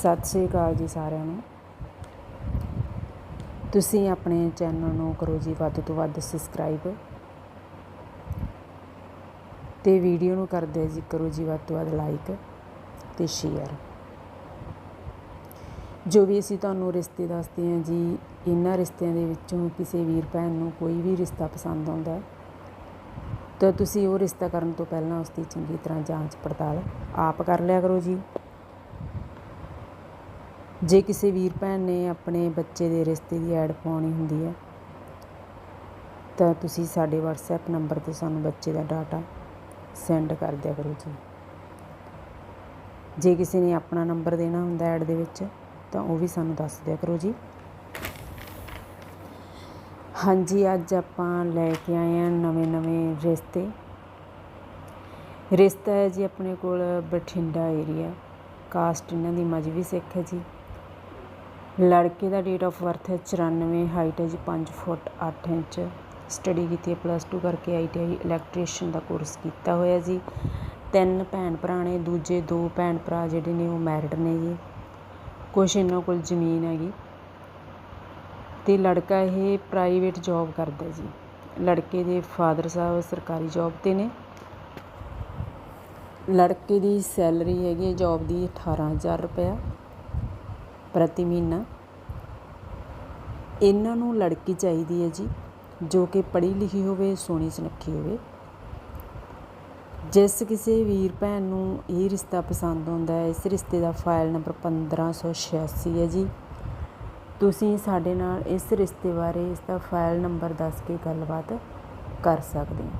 ਸਤਿ ਸ੍ਰੀ ਅਕਾਲ ਜੀ ਸਾਰਿਆਂ ਨੂੰ। ਤੁਸੀਂ ਆਪਣੇ ਚੈਨਲ ਨੂੰ ਕਰੋ ਜੀ ਵੱਧ ਤੋਂ ਵੱਧ ਸਬਸਕ੍ਰਾਈਬ ਤੇ ਵੀਡੀਓ ਨੂੰ ਕਰਦੇ ਜੀ ਕਰੋ ਜੀ ਵੱਧ ਤੋਂ ਵੱਧ ਲਾਈਕ ਤੇ ਸ਼ੇਅਰ ਜੋ ਵੀ ਅਸੀਂ ਤੁਹਾਨੂੰ ਰਿਸ਼ਤੇ ਦੱਸਦੇ ਹਾਂ ਜੀ, ਇਹਨਾਂ ਰਿਸ਼ਤਿਆਂ ਦੇ ਵਿੱਚੋਂ ਕਿਸੇ ਵੀਰ ਭੈਣ ਨੂੰ ਕੋਈ ਵੀ ਰਿਸ਼ਤਾ ਪਸੰਦ ਆਉਂਦਾ ਹੈ, ਤਾਂ ਤੁਸੀਂ ਉਹ ਰਿਸ਼ਤਾ ਕਰਨ ਤੋਂ ਪਹਿਲਾਂ ਉਸ ਦੀ ਚੰਗੀ ਤਰ੍ਹਾਂ ਜਾਂਚ ਪੜਤਾਲ ਆਪ ਕਰ ਲਿਆ ਕਰੋ ਜੀ। ਜੇ ਕਿਸੇ ਵੀਰ ਭੈਣ ਨੇ ਆਪਣੇ ਬੱਚੇ ਦੇ ਰਿਸ਼ਤੇ ਦੀ ਐਡ ਪਾਉਣੀ ਹੁੰਦੀ ਹੈ, ਤਾਂ ਤੁਸੀਂ ਸਾਡੇ WhatsApp ਨੰਬਰ ਤੇ ਸਾਨੂੰ ਬੱਚੇ ਦਾ ਡਾਟਾ ਸੈਂਡ ਕਰ ਦਿਆ ਕਰੋ ਜੀ। ਜੇ ਕਿਸੇ ਨੇ ਆਪਣਾ ਨੰਬਰ ਦੇਣਾ ਹੁੰਦਾ ਐਡ ਦੇ ਵਿੱਚ, ਤਾਂ ਉਹ ਵੀ ਸਾਨੂੰ ਦੱਸ ਦਿਆ ਕਰੋ ਜੀ। ਹਾਂਜੀ, ਅੱਜ ਆਪਾਂ ਲੈ ਕੇ ਆਏ ਹਾਂ ਨਵੇਂ ਨਵੇਂ ਰਿਸ਼ਤੇ। ਰਿਸ਼ਤਾ ਹੈ ਜੀ ਆਪਣੇ ਕੋਲ ਬਠਿੰਡਾ ਏਰੀਆ ਕਾਸਟ ਇਹਨਾਂ ਦੀ ਮਜਬੀ ਸਿੱਖ ਹੈ ਜੀ। ਲੜਕੇ ਦਾ ਡੇਟ ਆਫ ਬਰਥ ਹੈ 94 ਹਾਈਟ ਹੈ ਜੀ 5 ਫੁੱਟ 8 ਇੰਚ। ਸਟੱਡੀ ਕੀਤੀ ਹੈ ਪਲੱਸ 2 ਕਰਕੇ ਆਈਟੀਆਈ ਇਲੈਕਟ੍ਰੀਸ਼ੀਅਨ ਦਾ ਕੋਰਸ ਕੀਤਾ ਹੋਇਆ ਜੀ। ਤਿੰਨ ਭੈਣ ਭਰਾ ਨੇ ਦੂਜੇ ਦੋ ਭੈਣ ਭਰਾ ਜਿਹੜੇ ਨੇ ਉਹ ਮੈਰਿਡ ਨੇ ਜੀ। ਕੁਛ ਇਹਨਾਂ ਕੋਲ ਜ਼ਮੀਨ ਹੈਗੀ ਤੇ ਲੜਕਾ ਇਹ ਪ੍ਰਾਈਵੇਟ ਜੌਬ ਕਰਦਾ ਜੀ। ਲੜਕੇ ਦੇ ਫਾਦਰ ਸਾਹਿਬ ਸਰਕਾਰੀ ਜੌਬ ਤੇ ਨੇ। ਲੜਕੇ ਦੀ ਸੈਲਰੀ ਹੈਗੀ ਹੈ ਜੌਬ ਦੀ 18000 ਰੁਪਇਆ। ਪ੍ਰਤੀ ਮਹੀਨਾ। ਇਹਨਾਂ ਨੂੰ ਲੜਕੀ ਚਾਹੀਦੀ ਹੈ ਜੀ, ਜੋ ਕਿ ਪੜ੍ਹੀ ਲਿਖੀ ਹੋਵੇ, ਸੋਹਣੀ ਸੁਨੱਖੀ ਹੋਵੇ। ਜਿਸ ਕਿਸੇ ਵੀਰ ਭੈਣ ਨੂੰ ਇਹ ਰਿਸ਼ਤਾ ਪਸੰਦ ਆਉਂਦਾ ਹੈ, ਇਸ ਰਿਸ਼ਤੇ ਦਾ ਫਾਈਲ ਨੰਬਰ 1586 ਹੈ ਜੀ। ਤੁਸੀਂ ਸਾਡੇ ਨਾਲ ਇਸ ਰਿਸ਼ਤੇ ਬਾਰੇ ਇਸ ਦਾ ਫਾਈਲ ਨੰਬਰ ਦੱਸ ਕੇ ਗੱਲਬਾਤ ਕਰ ਸਕਦੇ ਹੋ।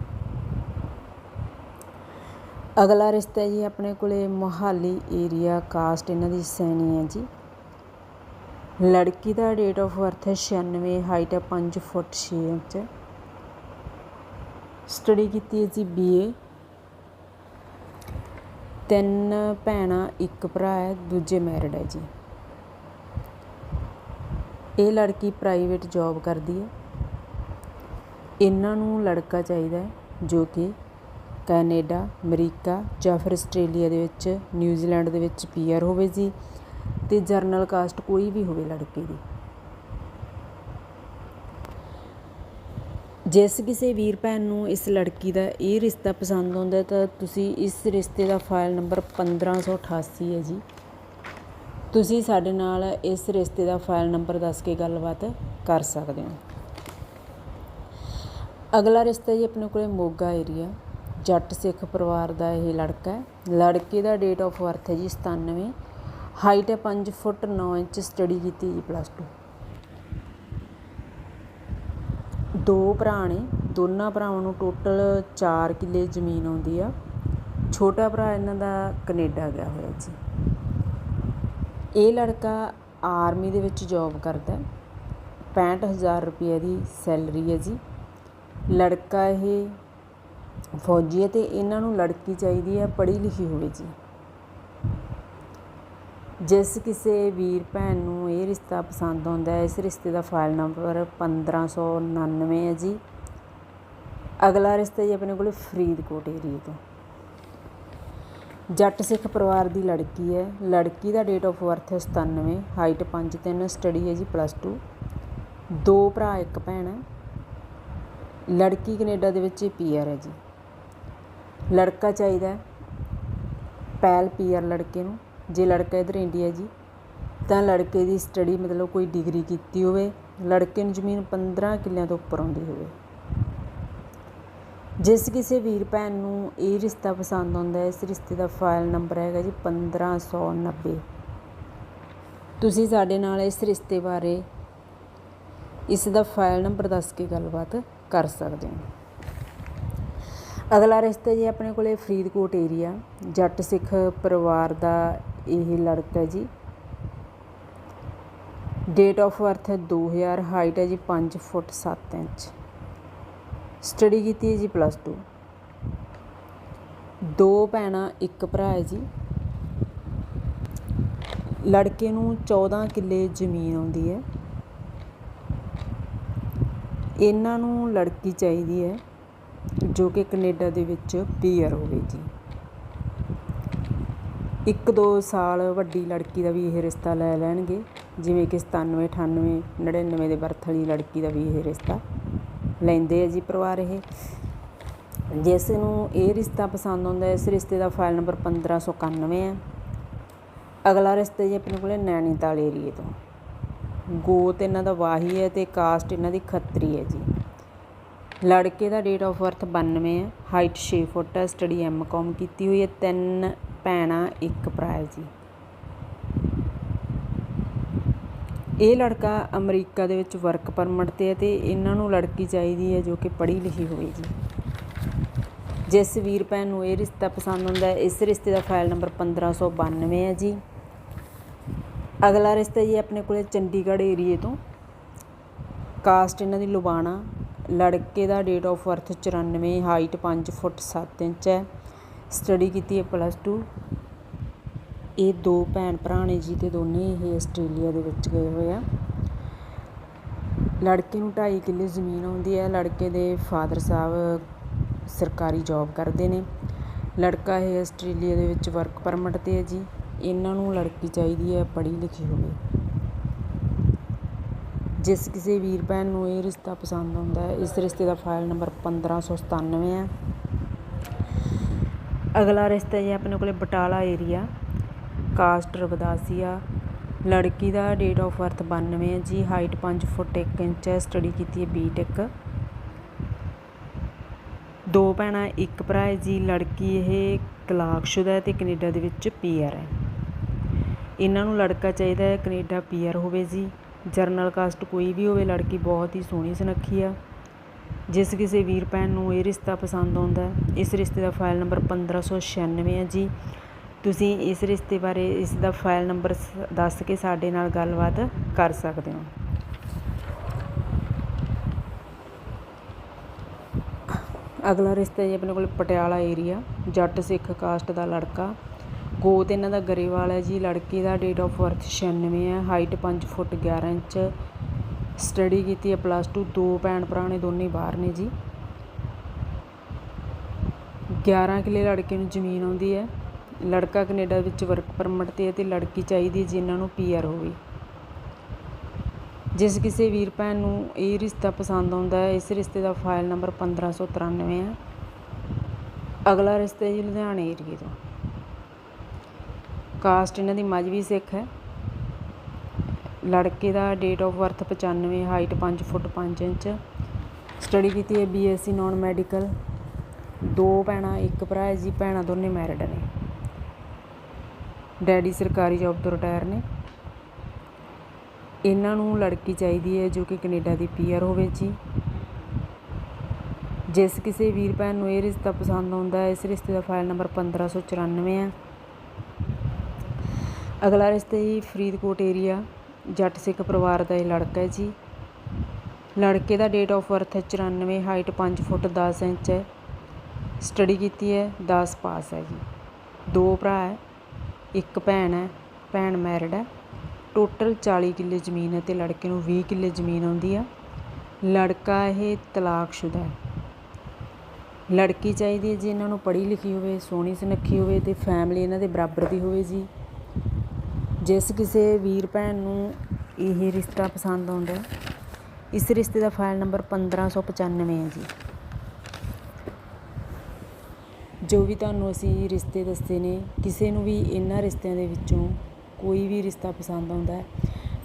ਅਗਲਾ ਰਿਸ਼ਤਾ ਜੀ ਆਪਣੇ ਕੋਲੇ ਮੋਹਾਲੀ ਏਰੀਆ ਕਾਸਟ ਇਹਨਾਂ ਦੀ ਸੈਣੀ ਹੈ ਜੀ। ਲੜਕੀ ਦਾ ਡੇਟ ਆਫ ਬਰਥ ਹੈ 96 ਹਾਈਟ ਹੈ 5 ਫੁੱਟ 6 ਇੰਚ। ਸਟੱਡੀ ਕੀਤੀ ਹੈ ਜੀ ਬੀਏ ਤਿੰਨ ਭੈਣਾਂ, ਇੱਕ ਭਰਾ ਹੈ, ਦੂਜੇ ਮੈਰਿਡ ਹੈ ਜੀ। ਇਹ ਲੜਕੀ ਪ੍ਰਾਈਵੇਟ ਜੌਬ ਕਰਦੀ ਹੈ। ਇਹਨਾਂ ਨੂੰ ਲੜਕਾ ਚਾਹੀਦਾ ਜੋ ਕਿ ਕੈਨੇਡਾ, ਅਮਰੀਕਾ ਜਾਂ ਫਿਰ ਆਸਟ੍ਰੇਲੀਆ ਦੇ ਵਿੱਚ, ਨਿਊਜ਼ੀਲੈਂਡ ਦੇ ਵਿੱਚ ਪੀਆਰ ਹੋਵੇ ਜੀ। ਤੇ ਜਰਨਲ ਕਾਸਟ ਕੋਈ ਵੀ ਹੋਵੇ ਲੜਕੇ ਦੀ। ਜਿਸ ਕਿਸੇ ਵੀਰ ਭੈਣ ਨੂੰ ਇਸ ਲੜਕੀ ਦਾ ਇਹ ਰਿਸ਼ਤਾ ਪਸੰਦ ਆਉਂਦਾ ਤਾਂ ਤੁਸੀਂ ਇਸ ਰਿਸ਼ਤੇ ਦਾ ਫਾਈਲ ਨੰਬਰ 1588 ਹੈ ਜੀ। ਤੁਸੀਂ ਸਾਡੇ ਨਾਲ ਇਸ ਰਿਸ਼ਤੇ ਦਾ ਫਾਈਲ ਨੰਬਰ ਦੱਸ ਕੇ ਗੱਲਬਾਤ ਕਰ ਸਕਦੇ ਹੋ। ਅਗਲਾ ਰਿਸ਼ਤਾ ਜੀ ਆਪਣੇ ਕੋਲੇ ਮੋਗਾ ਏਰੀਆ ਜੱਟ ਸਿੱਖ ਪਰਿਵਾਰ ਦਾ ਇਹ ਲੜਕਾ ਹੈ। ਲੜਕੇ ਦਾ ਡੇਟ ਆਫ ਬਰਥ ਹੈ ਜੀ 97 ਹਾਈਟ ਹੈ 5 ਫੁੱਟ 9 ਇੰਚ, ਸਟੱਡੀ ਕੀਤੀ ਜੀ ਪਲੱਸ 2 ਦੋ ਭਰਾ ਨੇ, ਦੋਨਾਂ ਭਰਾਵਾਂ ਨੂੰ ਟੋਟਲ 4 ਕਿੱਲੇ ਜ਼ਮੀਨ ਆਉਂਦੀ ਆ। ਛੋਟਾ ਭਰਾ ਇਹਨਾਂ ਦਾ ਕੈਨੇਡਾ ਗਿਆ ਹੋਇਆ ਜੀ। ਇਹ ਲੜਕਾ ਆਰਮੀ ਦੇ ਵਿੱਚ ਜੌਬ ਕਰਦਾ ਹੈ। 65000 ਰੁਪਏ ਦੀ ਸੈਲਰੀ ਹੈ ਜੀ। ਲੜਕਾ ਇਹ ਫੌਜੀ ਹੈ ਤੇ ਇਹਨਾਂ ਨੂੰ ਲੜਕੀ ਚਾਹੀਦੀ ਹੈ, ਪੜ੍ਹੀ ਲਿਖੀ ਹੋਵੇ ਜੀ। ਜਿਸ ਕਿਸੇ ਵੀਰ ਭੈਣ ਨੂੰ ਇਹ ਰਿਸ਼ਤਾ ਪਸੰਦ ਆਉਂਦਾ ਹੈ, ਇਸ ਰਿਸ਼ਤੇ ਦਾ ਫਾਈਲ ਨੰਬਰ 1599 ਹੈ ਜੀ। ਅਗਲਾ ਰਿਸ਼ਤਾ ਜੀ ਆਪਣੇ ਕੋਲ ਫਰੀਦਕੋਟ ਏਰੀਏ ਤੋਂ। ਜੱਟ ਸਿੱਖ ਪਰਿਵਾਰ ਦੀ ਲੜਕੀ ਹੈ। ਲੜਕੀ ਦਾ ਡੇਟ ਆਫ ਬਰਥ ਹੈ 97 ਹਾਈਟ 5'3 ਸਟੱਡੀ ਹੈ ਜੀ ਪਲੱਸ 2 ਦੋ ਭਰਾ, ਇੱਕ ਭੈਣ ਹੈ। ਲੜਕੀ ਕੈਨੇਡਾ ਦੇ ਵਿੱਚ ਪੀਆਰ ਹੈ ਜੀ। ਲੜਕਾ ਚਾਹੀਦਾ ਪੈਲ ਪੀਆਰ ਲੜਕੇ ਨੂੰ। ਜੇ ਲੜਕਾ ਇਧਰ ਇੰਡੀਆ ਜੀ, ਤਾਂ ਲੜਕੇ ਦੀ ਸਟੱਡੀ ਮਤਲਬ ਕੋਈ ਡਿਗਰੀ ਕੀਤੀ ਹੋਵੇ, ਲੜਕੇ ਨੂੰ ਜ਼ਮੀਨ 15 ਕਿੱਲਿਆਂ ਤੋਂ ਉੱਪਰ ਆਉਂਦੀ ਹੋਵੇ। ਜਿਸ ਕਿਸੇ ਵੀਰ ਭੈਣ ਨੂੰ ਇਹ ਰਿਸ਼ਤਾ ਪਸੰਦ ਆਉਂਦਾ ਹੈ ਇਸ ਰਿਸ਼ਤੇ ਦਾ ਫਾਈਲ ਨੰਬਰ ਹੈਗਾ ਜੀ 1590 ਤੁਸੀਂ ਸਾਡੇ ਨਾਲ ਇਸ ਰਿਸ਼ਤੇ ਬਾਰੇ ਇਸ ਦਾ ਫਾਈਲ ਨੰਬਰ ਦੱਸ ਕੇ ਗੱਲਬਾਤ ਕਰ ਸਕਦੇ ਹੋ। ਅਗਲਾ ਰਿਸ਼ਤਾ ਜੀ ਆਪਣੇ ਕੋਲੇ ਫਰੀਦਕੋਟ ਏਰੀਆ ਜੱਟ ਸਿੱਖ ਪਰਿਵਾਰ ਦਾ ਇਹ ਲੜਕਾ ਜੀ। ਡੇਟ ਆਫ ਬਰਥ ਹੈ 2000 ਹਾਈਟ ਹੈ ਜੀ 5 ਫੁੱਟ 7 ਇੰਚ। ਸਟੱਡੀ ਕੀਤੀ ਹੈ ਜੀ ਪਲੱਸ 2 ਦੋ ਭੈਣਾਂ, ਇੱਕ ਭਰਾ ਹੈ ਜੀ। ਲੜਕੇ ਨੂੰ 14 ਕਿੱਲੇ ਜ਼ਮੀਨ ਆਉਂਦੀ ਹੈ। ਇਹਨਾਂ ਨੂੰ ਲੜਕੀ ਚਾਹੀਦੀ ਹੈ, ਜੋ ਕਿ ਕੈਨੇਡਾ ਦੇ ਵਿੱਚ ਪੀਆਰ ਹੋਵੇ ਜੀ। ਇੱਕ ਦੋ ਸਾਲ ਵੱਡੀ ਲੜਕੀ ਦਾ ਵੀ ਇਹ ਰਿਸ਼ਤਾ ਲੈ ਲੈਣਗੇ। ਜਿਵੇਂ ਕਿ ਸਤਾਨਵੇਂ, ਅਠਾਨਵੇਂ, ਨੜਿਨਵੇਂ ਦੇ ਬਰਥ ਵਾਲੀ ਲੜਕੀ ਦਾ ਵੀ ਇਹ ਰਿਸ਼ਤਾ ਲੈਂਦੇ ਆ ਜੀ ਪਰਿਵਾਰ ਇਹ। ਜਿਸ ਨੂੰ ਇਹ ਰਿਸ਼ਤਾ ਪਸੰਦ ਆਉਂਦਾ, ਇਸ ਰਿਸ਼ਤੇ ਦਾ ਫਾਈਲ ਨੰਬਰ 1591 ਹੈ ਅਗਲਾ ਰਿਸ਼ਤਾ ਜੀ ਆਪਣੇ ਕੋਲੇ ਨੈਣੀਤਾਲ ਏਰੀਏ ਤੋਂ। ਗੋਤ ਇਹਨਾਂ ਦਾ ਵਾਹੀ ਹੈ ਤੇ ਕਾਸਟ ਇਹਨਾਂ ਦੀ ਖੱਤਰੀ ਹੈ ਜੀ। ਲੜਕੇ ਦਾ ਡੇਟ ਆਫ ਬਰਥ 92 ਹੈ ਹਾਈਟ 6 ਫੁੱਟ ਹੈ ਸਟੱਡੀ ਐਮਕਾਮ ਕੀਤੀ ਹੋਈ ਹੈ। ਤਿੰਨ ਭੈਣਾਂ ਇੱਕ ਭਰਾ ਜੀ। ਇਹ ਲੜਕਾ ਅਮਰੀਕਾ ਦੇ ਵਿੱਚ ਵਰਕ ਪਰਮਿਟ ਤੇ ਹੈ ਤੇ ਇਹਨਾਂ ਨੂੰ ਲੜਕੀ ਚਾਹੀਦੀ ਹੈ ਜੋ ਕਿ ਪੜ੍ਹੀ ਲਿਖੀ ਹੋਵੇ ਜੀ। ਜਿਸ ਵੀਰ ਭੈਣ ਨੂੰ ਇਹ ਰਿਸ਼ਤਾ ਪਸੰਦ ਆਉਂਦਾ ਹੈ, ਇਸ ਰਿਸ਼ਤੇ ਦਾ ਫਾਈਲ ਨੰਬਰ 1592 ਹੈ ਜੀ। ਅਗਲਾ ਰਿਸ਼ਤਾ ਜੀ ਆਪਣੇ ਕੋਲੇ ਚੰਡੀਗੜ੍ਹ ਏਰੀਏ ਤੋਂ। ਕਾਸਟ ਇਹਨਾਂ ਦੀ ਲੁਬਾਣਾ ਲੜਕੇ ਦਾ date of birth 94 height 5 foot 7 inch ਹੈ। ਸਟੱਡੀ ਕੀਤੀ ਹੈ ਪਲੱਸ 2 ਇਹ ਦੋ ਭੈਣ ਭਰਾ ਨੇ ਜੀ ਤੇ ਦੋਨੇ ਇਹ ਆਸਟ੍ਰੇਲੀਆ ਦੇ ਵਿੱਚ ਗਏ ਹੋਏ ਆ। ਲੜਕੇ ਨੂੰ 2.5 ਕਿੱਲੇ ਜ਼ਮੀਨ ਆਉਂਦੀ ਹੈ। ਲੜਕੇ ਦੇ ਫਾਦਰ ਸਾਹਿਬ ਸਰਕਾਰੀ ਜੌਬ ਕਰਦੇ ਨੇ। ਲੜਕਾ ਇਹ ਆਸਟ੍ਰੇਲੀਆ ਦੇ ਵਿੱਚ ਵਰਕ ਪਰਮਿਟ ਤੇ ਹੈ ਜੀ। ਇਹਨਾਂ ਨੂੰ ਲੜਕੀ ਚਾਹੀਦੀ ਹੈ ਪੜ੍ਹੀ ਲਿਖੀ ਹੋਵੇ। ਜਿਸ ਕਿਸੇ ਵੀਰ ਭੈਣ ਨੂੰ ਇਹ ਰਿਸ਼ਤਾ ਪਸੰਦ ਆਉਂਦਾ ਹੈ, ਇਸ ਰਿਸ਼ਤੇ ਦਾ ਫਾਈਲ ਨੰਬਰ 1597 ਹੈ। ਅਗਲਾ ਰਿਸ਼ਤਾ ਜੀ ਆਪਣੇ ਕੋਲੇ ਬਟਾਲਾ ਏਰੀਆ ਕਾਸਟ ਰਵਦਾਸੀਆ ਲੜਕੀ ਦਾ ਡੇਟ ਆਫ ਬਰਥ 92 ਹੈ ਜੀ ਹਾਈਟ 5 ਫੁੱਟ 1 ਇੰਚ ਹੈ ਸਟੱਡੀ ਕੀਤੀ ਹੈ ਬੀਟੈਕ ਦੋ ਭੈਣਾਂ, ਇੱਕ ਭਰਾ ਹੈ ਜੀ, ਲੜਕੀ ਇਹ ਤਲਾਕਸ਼ੁਦਾ ਹੈ ਤੇ ਕੈਨੇਡਾ ਦੇ ਵਿੱਚ ਪੀਆਰ ਹੈ। ਇਹਨਾਂ ਨੂੰ ਲੜਕਾ ਚਾਹੀਦਾ ਹੈ, ਕੈਨੇਡਾ ਪੀਆਰ ਹੋਵੇ ਜੀ। ਜਰਨਲ ਕਾਸਟ ਕੋਈ ਵੀ ਹੋਵੇ, ਲੜਕੀ ਬਹੁਤ ਹੀ ਸੋਹਣੀ ਸੁਨੱਖੀ ਆ। ਜਿਸ ਕਿਸੇ ਵੀਰ ਭੈਣ ਨੂੰ ਇਹ ਰਿਸ਼ਤਾ ਪਸੰਦ ਆਉਂਦਾ ਹੈ, ਇਸ ਰਿਸ਼ਤੇ ਦਾ ਫਾਈਲ ਨੰਬਰ 1596 ਹੈ ਜੀ। ਤੁਸੀਂ ਇਸ ਰਿਸ਼ਤੇ ਬਾਰੇ ਇਸ ਦਾ ਫਾਈਲ ਨੰਬਰ ਦੱਸ ਕੇ ਸਾਡੇ ਨਾਲ ਗੱਲਬਾਤ ਕਰ ਸਕਦੇ ਹੋ। ਅਗਲਾ ਰਿਸ਼ਤਾ ਜੀ ਆਪਣੇ ਕੋਲ ਪਟਿਆਲਾ ਏਰੀਆ ਜੱਟ ਸਿੱਖ ਕਾਸਟ ਦਾ ਲੜਕਾ। ਗੋਤ ਇਹਨਾਂ ਦਾ ਗਰੇਵਾਲ ਹੈ ਜੀ, ਲੜਕੀ ਦਾ ਡੇਟ ਆਫ ਬਰਥ 96 ਹੈ ਹਾਈਟ 5 ਫੁੱਟ 11 ਇੰਚ ਸਟੱਡੀ ਕੀਤੀ ਹੈ ਪਲੱਸ 2 ਦੋ ਭੈਣ ਭਰਾ ਨੇ, ਦੋਨੇ ਬਾਹਰ ਨੇ ਜੀ। 11 ਕਿੱਲੇ ਲੜਕੇ ਨੂੰ ਜ਼ਮੀਨ ਆਉਂਦੀ ਹੈ। ਲੜਕਾ ਕੈਨੇਡਾ ਵਿੱਚ ਵਰਕ ਪਰਮਿਟ ਤੇ ਹੈ ਤੇ ਲੜਕੀ ਚਾਹੀਦੀ ਜਿਨ੍ਹਾਂ ਨੂੰ ਪੀਆਰ ਹੋਵੇ। ਜਿਸ ਕਿਸੇ ਵੀਰ ਭੈਣ ਨੂੰ ਇਹ ਰਿਸ਼ਤਾ ਪਸੰਦ ਆਉਂਦਾ ਹੈ, ਇਸ ਰਿਸ਼ਤੇ ਦਾ ਫਾਈਲ ਨੰਬਰ 1593 ਹੈ। ਅਗਲਾ ਰਿਸ਼ਤਾ ਜੀ ਲੁਧਿਆਣੇ ਏਰੀਏ ਤੋਂ। ਕਾਸਟ ਇਹਨਾਂ ਦੀ ਮਜਬੀ ਸਿੱਖ ਹੈ। ਲੜਕੇ ਦਾ date of birth 95 height 5 foot 5 inch. Study ਕੀਤੀ ਹੈ ਬੀਐਸਸੀ ਨਾਨ ਮੈਡੀਕਲ ਦੋ ਭੈਣਾਂ, ਇੱਕ ਭਰਾ ਹੈ ਜੀ, ਭੈਣਾਂ ਦੋਨੇ ਮੈਰਿਡ ਨੇ। ਡੈਡੀ ਸਰਕਾਰੀ ਜੌਬ ਤੋਂ ਰਿਟਾਇਰ ਨੇ। ਇਹਨਾਂ ਨੂੰ ਲੜਕੀ ਚਾਹੀਦੀ ਹੈ ਜੋ ਕਿ ਕੈਨੇਡਾ ਦੀ ਪੀਆਰ ਹੋਵੇ ਜੀ। ਜਿਸ ਕਿਸੇ ਵੀਰ ਭੈਣ ਨੂੰ ਇਹ ਰਿਸ਼ਤਾ ਪਸੰਦ ਆਉਂਦਾ ਹੈ, ਇਸ ਰਿਸ਼ਤੇ ਦਾ ਫਾਈਲ ਨੰਬਰ 1594 ਹੈ। ਅਗਲਾ ਰਿਸ਼ਤਾ ਜੀ ਫਰੀਦਕੋਟ ਏਰੀਆ ਜੱਟ ਸਿੱਖ ਪਰਿਵਾਰ ਦਾ ਇਹ ਲੜਕਾ ਹੈ ਜੀ। ਲੜਕੇ ਦਾ ਡੇਟ ਆਫ ਬਰਥ ਹੈ 94 ਹਾਈਟ 5 ਫੁੱਟ 10 ਇੰਚ ਹੈ। ਸਟੱਡੀ ਕੀਤੀ ਹੈ 10 ਪਾਸ ਹੈ ਜੀ। ਦੋ ਭਰਾ ਹੈ, ਇੱਕ ਭੈਣ ਹੈ, ਭੈਣ ਮੈਰਿਡ ਹੈ। ਟੋਟਲ 40 ਕਿੱਲੇ ਜ਼ਮੀਨ ਹੈ ਤੇ ਲੜਕੇ ਨੂੰ 20 ਕਿੱਲੇ ਜ਼ਮੀਨ ਆਉਂਦੀ ਆ। ਲੜਕਾ ਇਹ ਤਲਾਕਸ਼ੁਦਾ ਹੈ। ਲੜਕੀ ਚਾਹੀਦੀ ਹੈ ਜੀ, ਇਹਨਾਂ ਨੂੰ ਪੜ੍ਹੀ ਲਿਖੀ ਹੋਵੇ, ਸੋਹਣੀ ਸੁਨੱਖੀ ਹੋਵੇ ਤੇ ਫੈਮਿਲੀ ਇਹਨਾਂ ਦੇ ਬਰਾਬਰ ਦੀ ਹੋਵੇ ਜੀ। ਜਿਸ ਕਿਸੇ ਵੀਰ ਭੈਣ ਨੂੰ ਇਹ ਰਿਸ਼ਤਾ ਪਸੰਦ ਆਉਂਦਾ ਇਸ ਰਿਸ਼ਤੇ ਦਾ ਫਾਈਲ ਨੰਬਰ 1595 ਹੈ ਜੀ। ਜੋ ਵੀ ਤੁਹਾਨੂੰ ਅਸੀਂ ਰਿਸ਼ਤੇ ਦੱਸੇ ਨੇ, ਕਿਸੇ ਨੂੰ ਵੀ ਇਹਨਾਂ ਰਿਸ਼ਤਿਆਂ ਦੇ ਵਿੱਚੋਂ ਕੋਈ ਵੀ ਰਿਸ਼ਤਾ ਪਸੰਦ ਆਉਂਦਾ ਹੈ,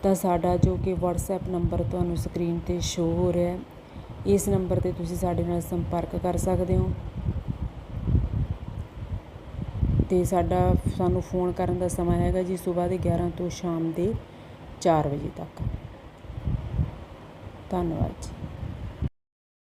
ਤਾਂ ਸਾਡਾ ਜੋ ਕਿ WhatsApp ਨੰਬਰ ਤੁਹਾਨੂੰ ਸਕਰੀਨ ਤੇ ਸ਼ੋ ਹੋ ਰਿਹਾ ਹੈ, ਇਸ ਨੰਬਰ ਤੇ ਤੁਸੀਂ ਸਾਡੇ ਨਾਲ ਸੰਪਰਕ ਕਰ ਸਕਦੇ ਹੋ। ਅਤੇ ਸਾਡਾ ਸਾਨੂੰ ਫੋਨ ਕਰਨ ਦਾ ਸਮਾਂ ਹੈਗਾ ਜੀ ਸਵੇਰ ਦੇ 11 ਤੋਂ ਸ਼ਾਮ ਦੇ 4 ਵਜੇ ਤੱਕ। ਧੰਨਵਾਦ ਜੀ।